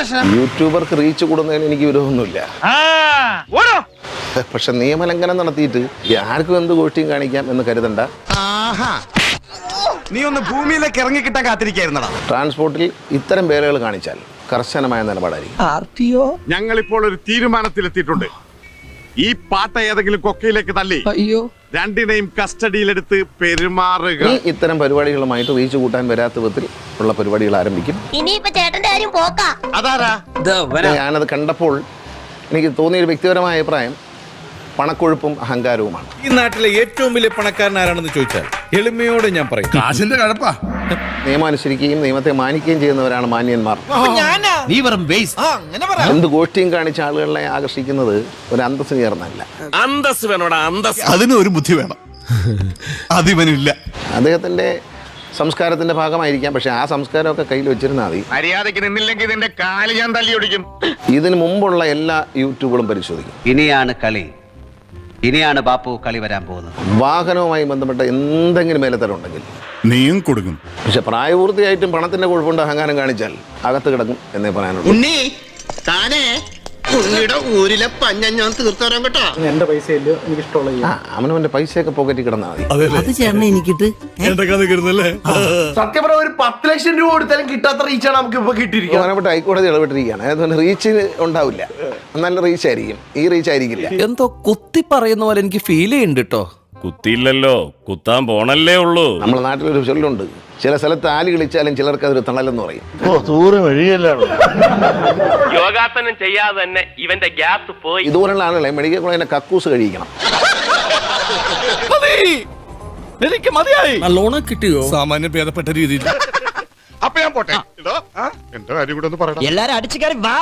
പ്രശ്നം. യൂട്യൂബർക്ക് റീച്ച് കൂടുന്നതിന് എനിക്ക് വിരോധമൊന്നുമില്ല. ആ. ഓടോ പക്ഷെ നിയമലംഘനം നടത്തിയിട്ട് ആർക്കും എന്ത് ഗോഷ്ടിയും കാണിക്കാം എന്ന് കരുതണ്ട. നീ ഒന്ന് ഭൂമിയിലേക്ക് ഇറങ്ങി കിട്ടാൻ കാത്തിരിക്കായിരുന്നടാ. ട്രാൻസ്പോർട്ടിൽ ഇത്തരം പേരുകൾ കാണിച്ചാൽ കർശനമായ നിലപാടായിരിക്കും. ഞങ്ങൾ ഇപ്പോൾ ഒരു തീരുമാനത്തിലെത്തിയിട്ടുണ്ട്. ഈ പാട്ട ഏതെങ്കിലും കൊക്കയിലേക്ക് തള്ളി. അയ്യോ. രണ്ടിനെയും കസ്റ്റഡിയിലെടുത്ത് പെരുമാറുക. ഇത്തരം പരിപാടികളുമായിട്ട് റീച്ച് കൂട്ടാൻ വരാത്ത വിധത്തിൽ ഉള്ള പരിപാടികൾ ആരംഭിക്കും. ഇനിയിപ്പൊ ചേട്ടന്റെ കാര്യം പോക്കാ. അതാരാ? ഞാനത് കണ്ടപ്പോൾ എനിക്ക് തോന്നിയ ഒരു വ്യക്തിപരമായ അഭിപ്രായം പണക്കൊഴുപ്പും അഹങ്കാരവുമാണ്. ഈ നാട്ടിലെ ഏറ്റവും വലിയ പണക്കാരൻ ആരാണെന്ന് ചോദിച്ചാൽ എളിമയോടെ ഞാൻ പറയും. കാശിന്റെ കഴപ്പാ നിയമം അനുസരിക്കുകയും നിയമത്തെ മാനിക്കുകയും ചെയ്യുന്നവരാണ് മാന്യന്മാർ. നീ വെറും വേസ്റ്റ് എന്ത് ഗോഷ്ടിയും കാണിച്ച ആളുകളെ ആകർഷിക്കുന്നത് ഒരു അന്തസ്സിന് ചേർന്നല്ല അന്തസ് വേണോടാ അന്തസ് അതിന് ഒരു ബുദ്ധി വേണം. അതിവനില്ല. അദ്ദേഹത്തിന്റെ സംസ്കാരത്തിന്റെ ഭാഗമായിരിക്കാം പക്ഷെ ആ സംസ്കാരമൊക്കെ കയ്യിൽ വെച്ചിരുന്നാൽ മതി. മര്യാദയ്ക്ക് നിന്നില്ലെങ്കിൽ ഇതിന്റെ കാൽ ഞാൻ തല്ലി ഒടിക്കും. ഇതിനു മുമ്പുള്ള എല്ലാ യൂട്യൂബുകളും പരിശോധിക്കും. ഇനിയാണ് കളി. ഇനിയാണ് ബാപ്പു കളി വരാൻ പോകുന്നത്. വാഹനവുമായി ബന്ധപ്പെട്ട എന്തെങ്കിലും മേലത്തരം ഉണ്ടെങ്കിൽ. നീയും കൊടുക്കും. പക്ഷെ പ്രായപൂർത്തിയായിട്ടും പണത്തിന്റെ കുഴപ്പമുണ്ട് അഹങ്കാരം കാണിച്ചാൽ അകത്ത് കിടക്കും എന്നേ പറയാനുള്ളൂ. ഉണ്ണി താനേ. ഉണ്ണിയുടെ ഊരിലെ പഞ്ഞ ഞാൻ തീർത്തരാൻ കേട്ടോ. എന്റെ പൈസയില്ല എനിക്ക് ഇഷ്ടമുള്ള അവനവന്റെ പൈസയൊക്കെ പോക്കറ്റിൽ കിടന്നാ മതി. അത് ചേട്ടനെ എനിക്കിട്ട് സത്യം പറഞ്ഞ ഒരു പത്ത് ലക്ഷം രൂപ കൊടുത്താലും കിട്ടാത്ത റീച്ചാണ് നമുക്ക് ഇപ്പൊ കിട്ടിയിരിക്കുന്നത്. ബഹുമാനപ്പെട്ട ഹൈക്കോടതി ഇടപെട്ടിരിക്കുകയാണ്. അതുകൊണ്ട് റീച്ച് ഉണ്ടാവില്ല. നല്ല റീച്ച് ആയിരിക്കും. ഈ റീച്ച് ആയിരിക്കില്ല. എന്തോ കുത്തി പറയുന്ന പോലെ എനിക്ക് ഫീൽ ചെയ്യുന്നുണ്ട് കേട്ടോ കുത്തിയില്ലല്ലോ കുത്താൻ പോണല്ലേ ഉള്ളൂ. നമ്മുടെ നാട്ടിലൊരു ചൊല്ലുണ്ട് ചില സ്ഥലത്ത് ആലി കളിച്ചാലും ചിലർക്ക് അതൊരു തണലെന്ന് പറയും. യോഗാസനം ചെയ്യാതെ തന്നെ ഇവന്റെ ഗ്യാസ് പോയി. ഇതുപോലുള്ള ആളുകളെ മെഡിക്കൽ കോളേജിനെ കക്കൂസ് കഴിക്കണം എനിക്ക് മതിയായി. നല്ലോണം കിട്ടിയോ? സാമാന്യ ഭേദപ്പെട്ട രീതിയിൽ. അപ്പൊ ഞാൻ പോട്ടെ. എന്റെ കാര്യം കൂടെ ഒന്ന് പറയണം. എല്ലാരും അടിച്ചു കയറി വാ.